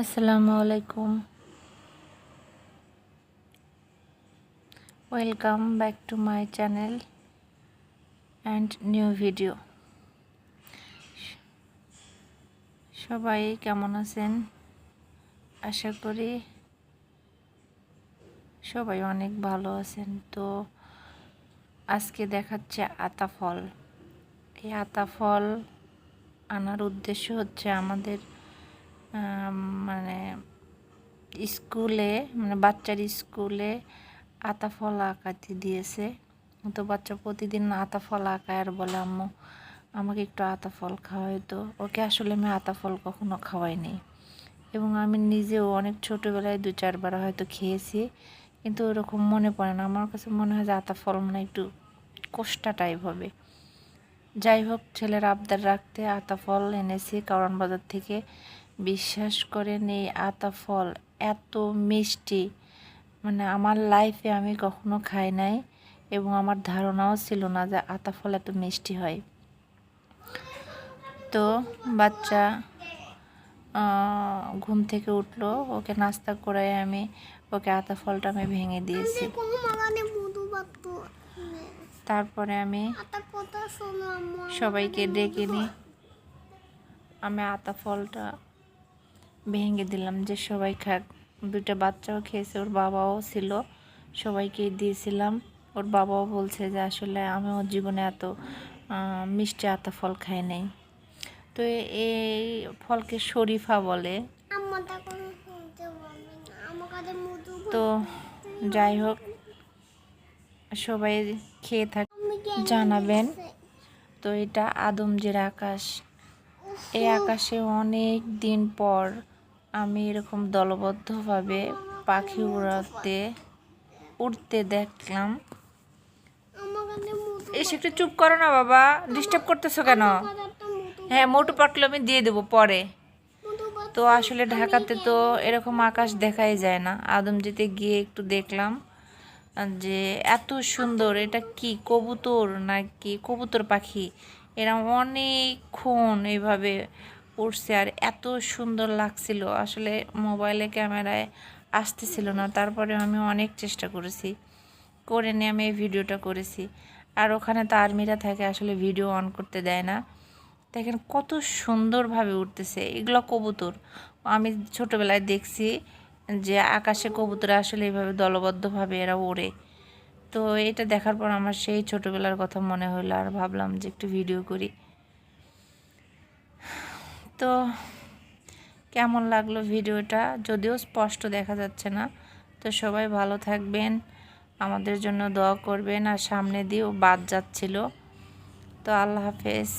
আসসালামু আলাইকুম। Welcome back to my channel and new video সবাই কেমন আছেন? আশা করি সবাই অনেক ভালো আছেন। তো আজকে দেখাচ্ছে আতা ফল এই আতা ফল আনার উদ্দেশ্য হচ্ছে আমাদের আম, মানে স্কুলে মানে বাচ্চার স্কুলে আতা ফল আঁকাতে দিয়েছে। তো বাচ্চা প্রতিদিন আতা ফল আঁকায় আর বলে, আম্মু, আমাকে একটু আতা ফল খাওয়াই তো। ওকে আসলে আমি আতা ফল কখনো খাওয়াইনি। এবং আমি নিজেও অনেক ছোটোবেলায় দু চারবার হয়তো খেয়েছি, কিন্তু ওরকম মনে পড়ে না। আমার কাছে মনে হয় যে আতা ফল মানে একটু কোষ্টা টাইপ হবে। যাই হোক, ছেলের আবদার রাখতে আতা ফল এনেছি কারণ বাজার থেকে। বিশ্বাস করেন এই আতা ফল, এত মিষ্টি। মানে আমার লাইফে আমি কখনো খাই নাই এবং আমার ধারণাও ছিল না যে আতা ফল এত মিষ্টি হয়। তো বাচ্চা ঘুম থেকে উঠল, ওকে নাস্তা করে আমি, ওকে আতা ফলটা আমি ভেঙে দিয়েছি। তারপরে আমি সবাইকে ডেকে নিই, আমি আতা ফলটা ভেঙে দিলাম যে সবাই খাক। দুইটা বাচ্চাও খেয়েছে ওর বাবাও ছিল সবাইকে দিয়েছিলাম। ওর বাবাও বলছে যে আসলে আমি ওর জীবনে এত মিষ্টি আতা ফল খাই নাই। তো এই ফলকে শরীফা বলে। তো যাই হোক সবাই খেয়ে থাক জানাবেন। তো এটা আদমজির আকাশ। এই আকাশে অনেক দিন পর আমি এরকম দলবদ্ধভাবে পাখি উড়াতে, উড়তে দেখলাম। এসে একটু চুপ করো না বাবা ডিস্টার্ব করতেছো কেন? হ্যাঁ মোটু পাটলো আমি দিয়ে দেবো পরে। তো আসলে ঢাকাতে তো এরকম আকাশ দেখাই যায় না। আদমজিতে গিয়ে একটু দেখলাম যে এত সুন্দর, এটা কি, কবুতর নাকি কবুতর পাখি? এরা অনেকক্ষণ এইভাবে উঠছে আর এত সুন্দর লাগছিল। আসলে মোবাইলে ক্যামেরায় আসতেছিল না তারপরে আমি অনেক চেষ্টা করেছি। করে নিয়ে আমি এই ভিডিওটা করেছি। আর ওখানে তো আর্মিরা থাকে, আসলে ভিডিও অন করতে দেয় না। দেখেন কত সুন্দরভাবে উঠতেছে, এগুলো কবুতর। আমি ছোটোবেলায় দেখছি যে আকাশে কবুতর আসলে এইভাবে দলবদ্ধভাবে এরা ওড়ে। তো এটা দেখার পর আমার সেই ছোটোবেলার কথা মনে হলো আর ভাবলাম যে একটু ভিডিও করি। তো কেমন লাগল ভিডিওটা? যদিও স্পষ্ট দেখা যাচ্ছে না। তো সবাই ভালো থাকবেন, আমাদের জন্য দোয়া করবেন। আর সামনে দিয়েও বাদ যাচ্ছিল। তো আল্লাহ হাফেজ।